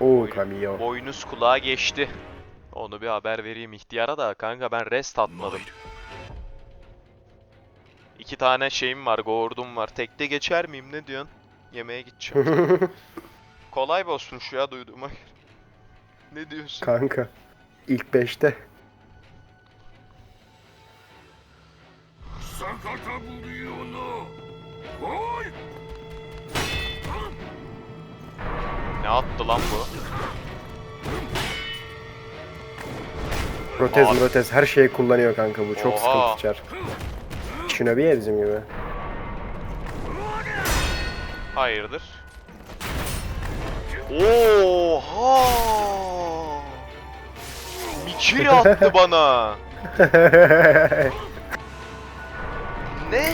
Oo kamyon. Boynuz kulağa geçti. Onu bir haber vereyim ihtiyara da kanka ben rest atmadım. İki tane şeyim var, gourdum var. Tekte geçer miyim ne diyorsun? Yemeğe gideceğim. Kolay bossmuş ya duyduğuma göre. Ne diyorsun? Kanka. İlk 5'te. Sakata buluyor onu. Ne attı lan bu? Protez Abi. protez her şeyi kullanıyor kanka bu. Çok Oha. sıkıntı çar. Shinobi ya bizim gibi. Hayırdır? Oha! Mikiri attı bana. Ne?